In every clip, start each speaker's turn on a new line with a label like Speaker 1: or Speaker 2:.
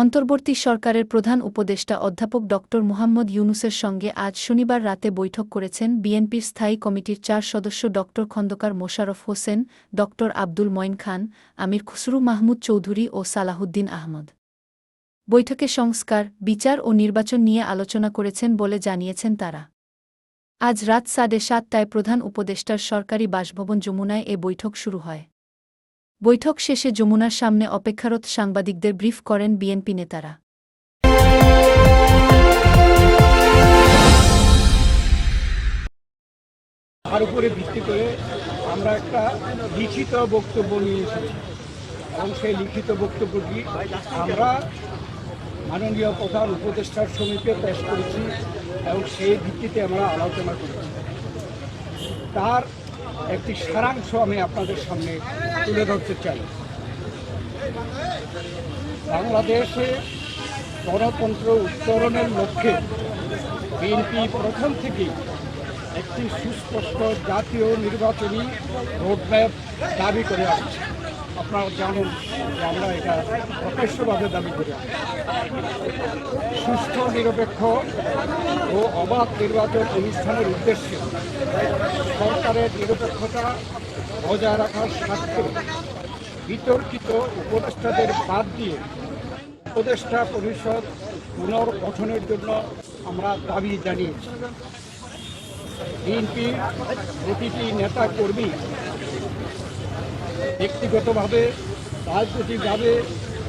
Speaker 1: অন্তর্বর্তী সরকারের প্রধান উপদেষ্টা অধ্যাপক ড. মুহাম্মদ ইউনুসের সঙ্গে আজ শনিবার রাতে বৈঠক করেছেন বিএনপির স্থায়ী কমিটির চার সদস্য ড. খন্দকার মোশাররফ হোসেন, ড. আব্দুল মঈন খান, আমির খুসরু মাহমুদ চৌধুরী ও সালাহুদ্দিন আহমদ। বৈঠকে সংস্কার, বিচার ও নির্বাচন নিয়ে আলোচনা করেছেন বলে জানিয়েছেন তারা। আজ রাত সাড়ে সাতটায় প্রধান উপদেষ্টার সরকারি বাসভবন যমুনায় এ বৈঠক শুরু হয়। বৈঠক শেষে যমুনার সামনে অপেক্ষারত সাংবাদিকদের ব্রিফ করেন বিএনপি নেতারা।
Speaker 2: তার উপরে ভিত্তি করে আমরা একটা লিখিত বক্তব্য নিয়ে এবং সেই লিখিত বক্তব্যটি আমরা মাননীয় প্রধান উপদেষ্টার সমিতিতে পেশ করেছি এবং সেই ভিত্তিতে আমরা আলোচনা করেছি। তার একটি সারাংশ আমি আপনাদের সামনে তুলে ধরতে চাই। বাংলাদেশে গণতন্ত্র উত্তরণের লক্ষ্যে বিএনপি প্রথম থেকে একটি সুস্পষ্ট জাতীয় নির্বাচনী রোডম্যাপ দাবি করে আসছে। আপনারা জানেন যে আমরা এটা প্রকাশ্যভাবে দাবি করি। সুস্থ নিরপেক্ষ ও অবাধ নির্বাচন অনুষ্ঠানের উদ্দেশ্যে সরকারের নিরপেক্ষতা বজায় রাখার স্বার্থে বিতর্কিত উপদেষ্টাদের বাদ দিয়ে উপদেষ্টা পরিষদ পুনর্গঠনের জন্য আমরা দাবি জানিয়েছি। বিএনপির প্রতিটি নেতা কর্মী ব্যক্তিগতভাবে রাজনৈতিকভাবে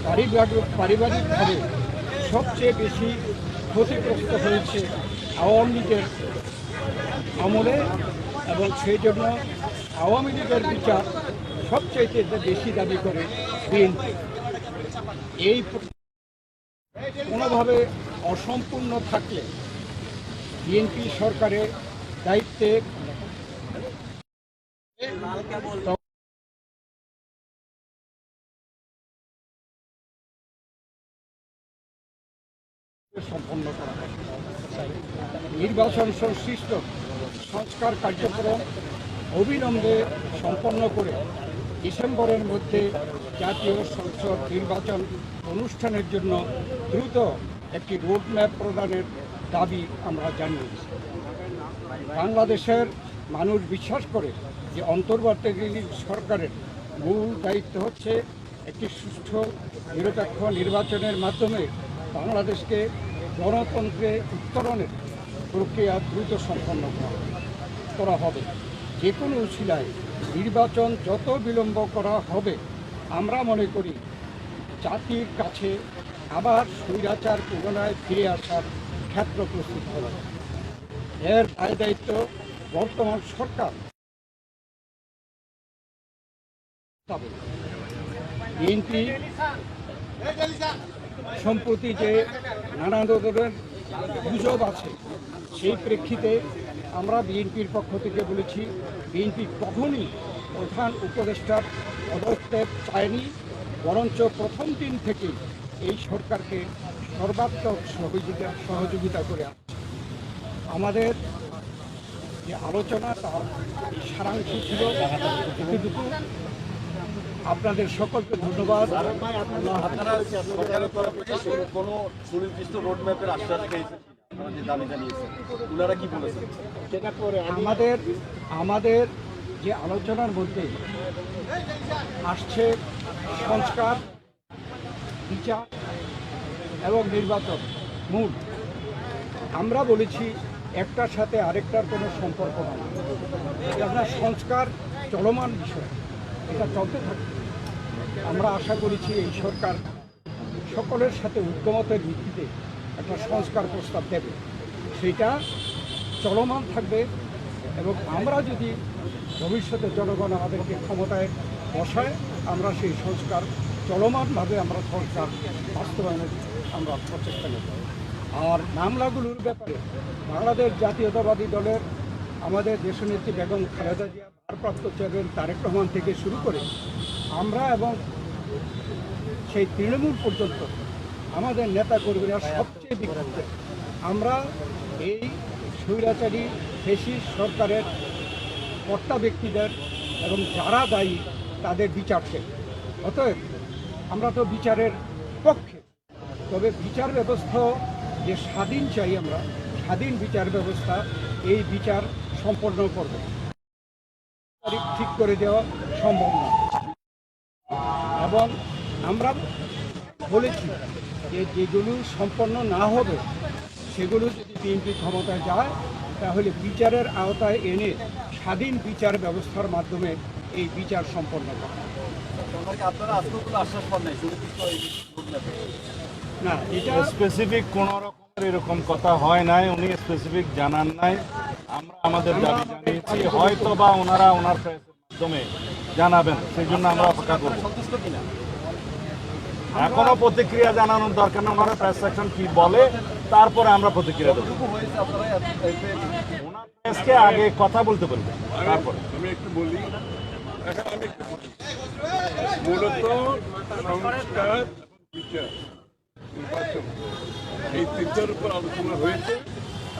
Speaker 2: পারিবারিক পারিবারিকভাবে সবচেয়ে বেশি ক্ষতিগ্রস্ত হয়েছে আওয়ামী লীগের আমলে এবং সেই জন্য আওয়ামী লীগের বিচার সবচেয়ে বেশি দাবি করে বিএনপি। এই কোনোভাবে অসম্পূর্ণ থাকলে বিএনপি সরকারের দায়িত্বে সম্পন্ন করা নির্বাচন সংশ্লিষ্ট সংস্কার কার্যক্রম অবিলম্বে সম্পন্ন করে ডিসেম্বরের মধ্যে জাতীয় সংসদ নির্বাচন অনুষ্ঠানের জন্য দ্রুত একটি রোডম্যাপ প্রদানের দাবি আমরা জানিয়েছি। বাংলাদেশের মানুষ বিশ্বাস করে যে অন্তর্বর্তীকালীন সরকারের মূল দায়িত্ব হচ্ছে একটি সুষ্ঠু, নিরপেক্ষ নির্বাচনের মাধ্যমে বাংলাদেশকে গণতন্ত্রে উত্তরণের প্রক্রিয়া দ্রুত সম্পন্ন করা হবে যে কোনো উশিলায় নির্বাচন যত বিলম্ব করা হবে, আমরা মনে করি জাতির কাছে আবার স্বৈরাচার পুনরায় ফিরে আসার ক্ষেত্র প্রস্তুত হবে। এর দায় দায়িত্ব বর্তমান সরকার। বিএনপি সম্প্রতি যে নানা ধরনের গুজব আছে, সেই প্রেক্ষিতে আমরা বিএনপির পক্ষ থেকে বলেছি, বিএনপি কখনই প্রধান উপদেষ্টার পদক্ষেপ চায়নি, বরঞ্চ প্রথম দিন থেকে এই সরকারকে সর্বাত্মক সহযোগিতা সহযোগিতা করে আসছে। আমাদের যে আলোচনা, তার সারাংশ ছিল এতটুকু আপনাদের সকলকে ধন্যবাদ।
Speaker 3: আপনারা সরকারের তরফ থেকে কোনো সুনির্দিষ্ট রোডম্যাপের আশ্বাস পেয়েছেন
Speaker 2: আমাদের আমাদের যে আলোচনার মধ্যে আসছে সংস্কার বিচার এবং নির্বাচন মূল। আমরা বলেছি একটার সাথে আরেকটার কোনো সম্পর্ক আপনার সংস্কার চলমান বিষয়। এটা চলতে থাকে। আমরা আশা করেছি এই সরকার সকলের সাথে ঐক্যমতের ভিত্তিতে একটা সংস্কার প্রস্তাব দেবে। সেটা চলমান থাকবে এবং আমরা যদি ভবিষ্যতে জনগণ আমাদেরকে ক্ষমতায় বসায়, আমরা সেই সংস্কার চলমানভাবে আমরা সংস্কার বাস্তবায়নের আমরা প্রচেষ্টা নেব। আর মামলাগুলোর ব্যাপারে বাংলাদেশ জাতীয়তাবাদী দলের আমাদের দেশনেত্রী বেগম খালেদা জিয়া ভারপ্রাপ্ত চেয়ারম্যান তারেক রহমান থেকে শুরু করে আমরা এবং সেই তৃণমূল পর্যন্ত, আমাদের নেতা কর্মীরা সবচেয়ে বিক্ষুব্ধ আমরা এই স্বৈরাচারী ফেসিস সরকারের কর্তা ব্যক্তিদের এবং যারা দায়ী, তাদের বিচার চাই। অতএব আমরা তো বিচারের পক্ষে। তবে বিচার ব্যবস্থা যে স্বাধীন চাই আমরা, স্বাধীন বিচার ব্যবস্থা, এই বিচার সম্পন্ন করবে। তারিখ ঠিক করে দেওয়া সম্ভব না। এবং আমরা বলেছি যে যেগুলো সম্পন্ন না হবে সেগুলো যদি বিএনপি ক্ষমতায় যায় তাহলে বিচারের আওতায় এনে স্বাধীন বিচার ব্যবস্থার মাধ্যমে এই বিচার সম্পন্ন করা। না এটা
Speaker 4: স্পেসিফিক কোন রকমের এরকম কথা হয় নাই উনি স্পেসিফিক জানান নাই। আমরা আমাদের দাবি জানিয়েছি হয়তো বা ওনারা ওনার মাধ্যমে জানাবেন সেই জন্য আমরা অপেক্ষা করব।
Speaker 3: সন্তুষ্ট
Speaker 4: এখনও প্রতিক্রিয়া জানানোর দরকার না ওনারা প্রেস সেকশন কি বলে তারপরে আমরা প্রতিক্রিয়া দেবো। ওনার প্রেসকে আগে কথা বলতে বলবেন তারপরে।
Speaker 5: আমি একটু বলি এখন আমি একটু বলি। মূলত সংস্কার বিচার নির্বাচন এই তিনটার উপর আলোচনা হয়েছে।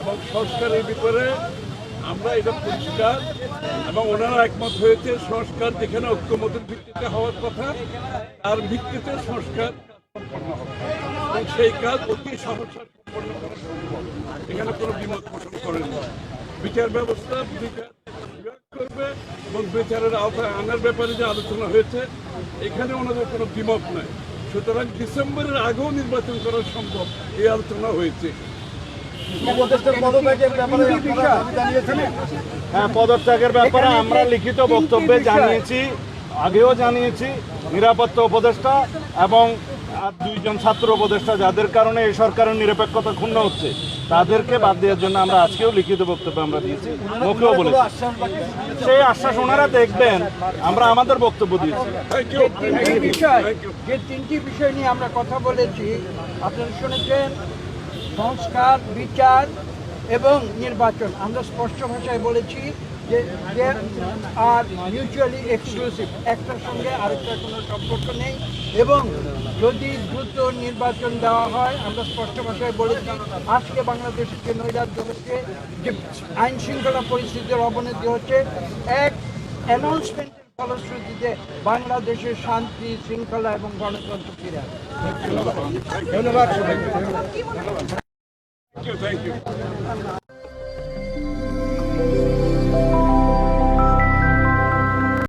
Speaker 5: এবং সংস্কারের ব্যাপারে আমরা এটা পরিষ্কার এবং ওনারা একমত হয়েছে সংস্কার যেখানে ঐক্যমতের ভিত্তিতে হওয়ার কথা, তার ভিত্তিতে সংস্কার এবং সেই কাজ অতি সহসা সম্পন্ন এখানে কোনো বিমত পোষণ করেন না। বিচার ব্যবস্থা করবে এবং বিচারের আওতায় আনার ব্যাপারে যে আলোচনা হয়েছে, এখানে ওনাদের কোনো দ্বিমত নাই। সুতরাং ডিসেম্বরের আগেও নির্বাচন করা সম্ভব, এই আলোচনা হয়েছে।
Speaker 4: হ্যাঁ পদত্যাগের ব্যাপারে আমরা লিখিত বক্তব্যে জানিয়েছি আগেও জানিয়েছি নিরাপত্তা উপদেষ্টা এবং আর দুইজন ছাত্র উপদেষ্টা যাদের কারণে এই সরকারের নিরপেক্ষতা ক্ষুণ্ণ হচ্ছে তাদেরকে বাদ দেওয়ার জন্য আমরা আজকেও লিখিত বক্তব্য আমরা দিয়েছি মুখেও বলেছি? সেই আশ্বাস ওনারা দেখবেন আমরা আমাদের বক্তব্য দিয়েছি।
Speaker 2: যে তিনটি বিষয় যে তিনটি বিষয় নিয়ে আমরা কথা বলেছি আপনারা শুনেছেন সংস্কার, বিচার এবং নির্বাচন। আমরা স্পষ্ট ভাষায় বলেছি যে আর মিউচুয়ালি এক্সক্লুসিভ একটার সঙ্গে আরেকটার কোনো সম্পর্ক নেই এবং যদি দ্রুত নির্বাচন দেওয়া হয়, আমরা স্পষ্ট ভাষায় বলেছি, আজকে বাংলাদেশের যে নৈরাজ্য হচ্ছে যে আইন শৃঙ্খলা পরিস্থিতির অবনতি হচ্ছে, এক অ্যানাউন্সমেন্টের ফলশ্রুতিতে বাংলাদেশের শান্তি, শৃঙ্খলা এবং গণতন্ত্র ফিরে ধন্যবাদ।
Speaker 5: Thank you.